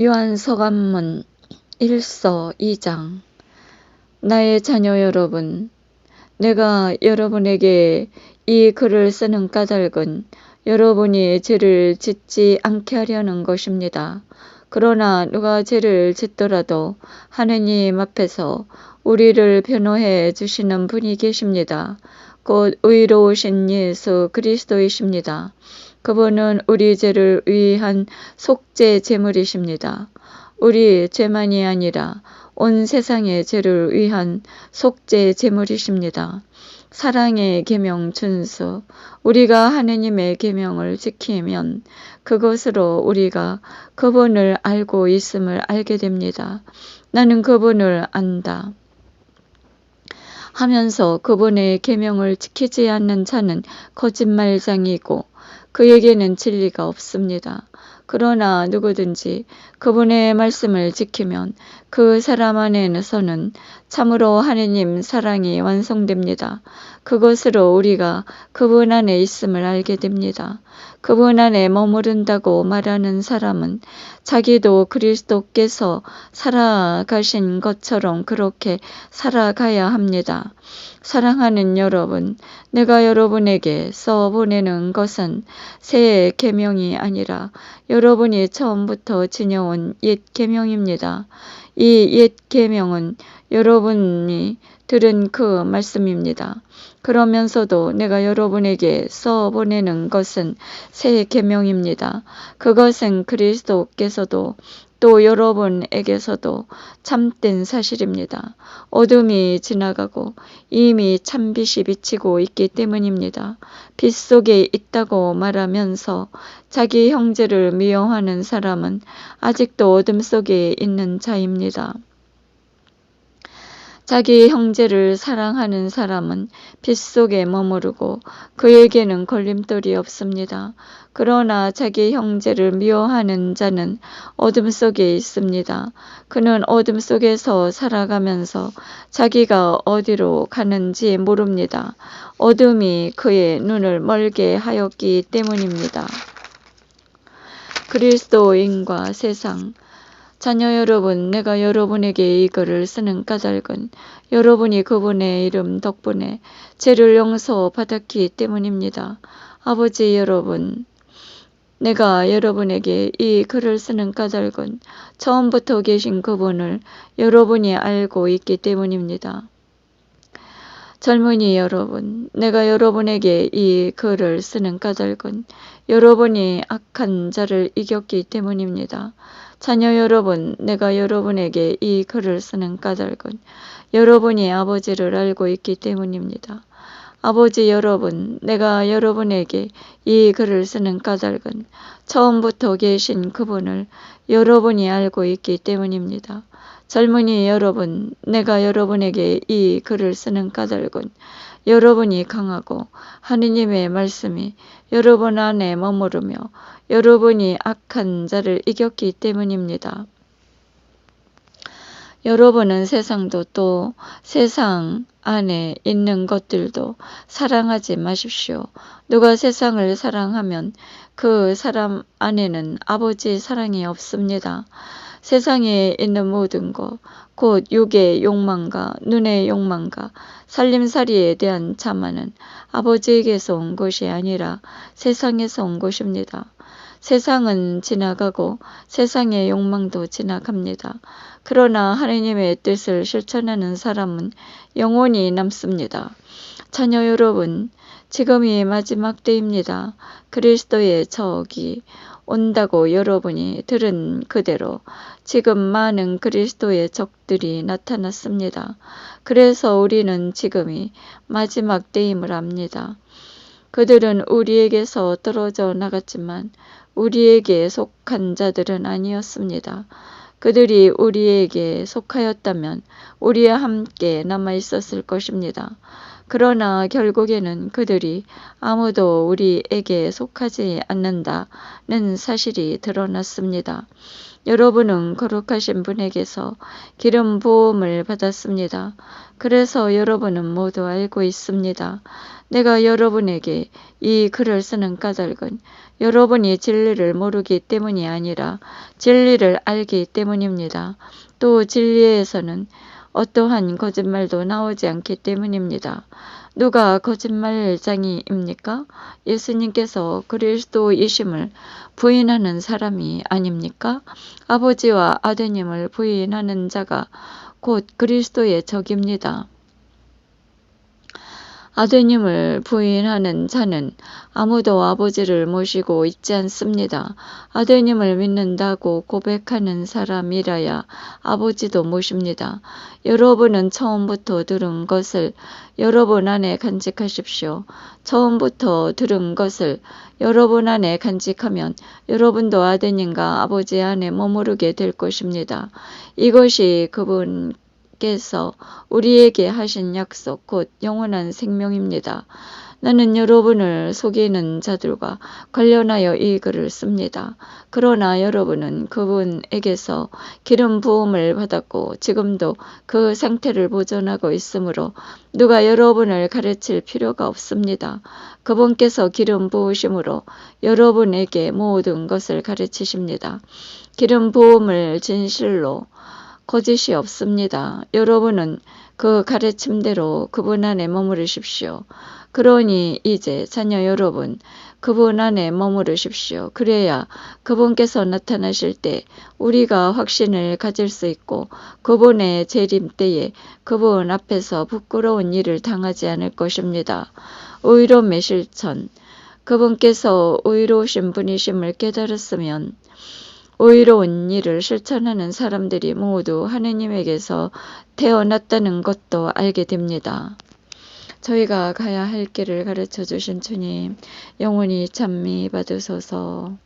요한서간문 1서 2장 나의 자녀 여러분, 내가 여러분에게 이 글을 쓰는 까닭은 여러분이 죄를 짓지 않게 하려는 것입니다. 그러나 누가 죄를 짓더라도 하느님 앞에서 우리를 변호해 주시는 분이 계십니다. 곧 의로우신 예수 그리스도이십니다. 그분은 우리 죄를 위한 속죄 제물이십니다. 우리 죄만이 아니라 온 세상의 죄를 위한 속죄 제물이십니다. 사랑의 계명 준수 우리가 하느님의 계명을 지키면 그것으로 우리가 그분을 알고 있음을 알게 됩니다. 나는 그분을 안다. 하면서 그분의 계명을 지키지 않는 자는 거짓말장이고 그에게는 진리가 없습니다. 그러나 누구든지 그분의 말씀을 지키면 그 사람 안에서는 참으로 하느님 사랑이 완성됩니다. 그것으로 우리가 그분 안에 있음을 알게 됩니다. 그분 안에 머무른다고 말하는 사람은 자기도 그리스도께서 살아가신 것처럼 그렇게 살아가야 합니다. 사랑하는 여러분, 내가 여러분에게 써 보내는 것은 새 계명이 아니라 여러분이 처음부터 지녀온 옛 계명입니다. 이 옛 계명은 여러분이 들은 그 말씀입니다. 그러면서도 내가 여러분에게 써 보내는 것은 새 계명입니다. 그것은 그리스도께서도 또 여러분에게서도 참된 사실입니다. 어둠이 지나가고 이미 참빛이 비치고 있기 때문입니다. 빛 속에 있다고 말하면서 자기 형제를 미워하는 사람은 아직도 어둠 속에 있는 자입니다. 자기 형제를 사랑하는 사람은 빛 속에 머무르고 그에게는 걸림돌이 없습니다. 그러나 자기 형제를 미워하는 자는 어둠 속에 있습니다. 그는 어둠 속에서 살아가면서 자기가 어디로 가는지 모릅니다. 어둠이 그의 눈을 멀게 하였기 때문입니다. 그리스도인과 세상 자녀 여러분, 내가 여러분에게 이 글을 쓰는 까닭은 여러분이 그분의 이름 덕분에 죄를 용서받았기 때문입니다. 아버지 여러분, 내가 여러분에게 이 글을 쓰는 까닭은 처음부터 계신 그분을 여러분이 알고 있기 때문입니다. 젊은이 여러분, 내가 여러분에게 이 글을 쓰는 까닭은 여러분이 악한 자를 이겼기 때문입니다. 자녀 여러분, 내가 여러분에게 이 글을 쓰는 까닭은 여러분이 아버지를 알고 있기 때문입니다. 아버지 여러분, 내가 여러분에게 이 글을 쓰는 까닭은 처음부터 계신 그분을 여러분이 알고 있기 때문입니다. 젊은이 여러분, 내가 여러분에게 이 글을 쓰는 까닭은 여러분이 강하고 하느님의 말씀이 여러분 안에 머무르며 여러분이 악한 자를 이겼기 때문입니다. 여러분은 세상도 또 세상 안에 있는 것들도 사랑하지 마십시오. 누가 세상을 사랑하면 그 사람 안에는 아버지 사랑이 없습니다. 세상에 있는 모든 것, 곧 육의 욕망과 눈의 욕망과 살림살이에 대한 자만은 아버지에게서 온 것이 아니라 세상에서 온 것입니다. 세상은 지나가고 세상의 욕망도 지나갑니다. 그러나 하느님의 뜻을 실천하는 사람은 영원히 남습니다. 자녀 여러분, 지금이 마지막 때입니다. 그리스도의 저기 온다고 여러분이 들은 그대로 지금 많은 그리스도의 적들이 나타났습니다. 그래서 우리는 지금이 마지막 때임을 압니다. 그들은 우리에게서 떨어져 나갔지만 우리에게 속한 자들은 아니었습니다. 그들이 우리에게 속하였다면 우리와 함께 남아 있었을 것입니다. 그러나 결국에는 그들이 아무도 우리에게 속하지 않는다는 사실이 드러났습니다. 여러분은 거룩하신 분에게서 기름 부음을 받았습니다. 그래서 여러분은 모두 알고 있습니다. 내가 여러분에게 이 글을 쓰는 까닭은 여러분이 진리를 모르기 때문이 아니라 진리를 알기 때문입니다. 또 진리에서는 어떠한 거짓말도 나오지 않기 때문입니다. 누가 거짓말장이입니까? 예수님께서 그리스도이심을 부인하는 사람이 아닙니까? 아버지와 아드님을 부인하는 자가 곧 그리스도의 적입니다. 아드님을 부인하는 자는 아무도 아버지를 모시고 있지 않습니다. 아드님을 믿는다고 고백하는 사람이라야 아버지도 모십니다. 여러분은 처음부터 들은 것을 여러분 안에 간직하십시오. 처음부터 들은 것을 여러분 안에 간직하면 여러분도 아드님과 아버지 안에 머무르게 될 것입니다. 이것이 그분 께서 우리에게 하신 약속 곧 영원한 생명입니다. 나는 여러분을 속이는 자들과 관련하여 이 글을 씁니다. 그러나 여러분은 그분에게서 기름 부음을 받았고 지금도 그 상태를 보존하고 있으므로 누가 여러분을 가르칠 필요가 없습니다. 그분께서 기름 부으심으로 여러분에게 모든 것을 가르치십니다. 기름 부음을 진실로 거짓이 없습니다. 여러분은 그 가르침대로 그분 안에 머무르십시오. 그러니 이제 자녀 여러분, 그분 안에 머무르십시오. 그래야 그분께서 나타나실 때 우리가 확신을 가질 수 있고 그분의 재림 때에 그분 앞에서 부끄러운 일을 당하지 않을 것입니다. 의로움의 실천. 그분께서 의로우신 분이심을 깨달았으면 의로운 일을 실천하는 사람들이 모두 하느님에게서 태어났다는 것도 알게 됩니다. 저희가 가야 할 길을 가르쳐 주신 주님, 영원히 찬미 받으소서.